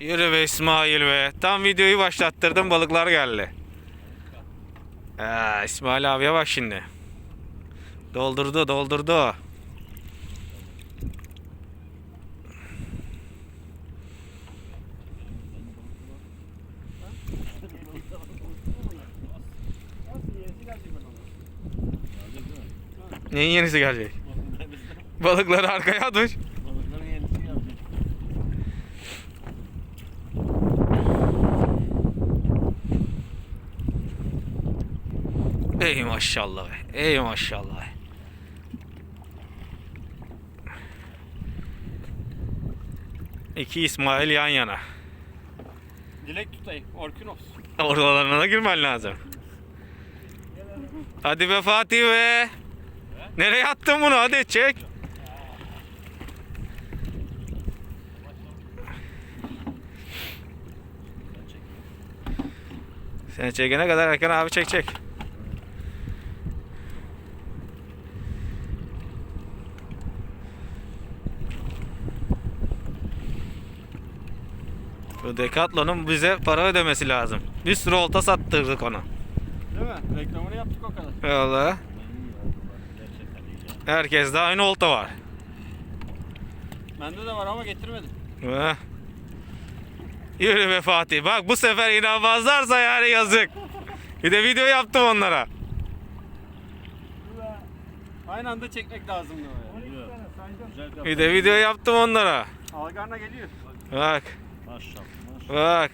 Yürü be İsmail be. Tam videoyu başlattırdım balıklar geldi. Aa, İsmail abiye bak şimdi. Doldurdu doldurdu. Neyin yenisi gelecek? Balıkları arkaya atmış. Balıkların yenisi gelecek. Ey maşallah. be, Ey maşallah. İki İsmail yan yana. Dilek tutayım. Orkinos. Oralarına da girmen lazım. Hadi be Fatih be. Nereye attın bunu? Hadi çek. Sen çekene kadar Erkan abi çekecek. Bu Decathlon'un bize para ödemesi lazım. Bir sürü olta sattırdık ona. Değil mi? Reklamını yaptık o kadar. Valla. İyi. Herkeste aynı olta var. Bende de var ama getirmedim. Heh. Yürü be Fatih. Bak bu sefer inanmazlarsa yani yazık. Bir de video yaptım onlara. Aynı anda çekmek lazımdı o ya. Bir de video yaptım onlara. Algarna geliyor. Bak. Bak.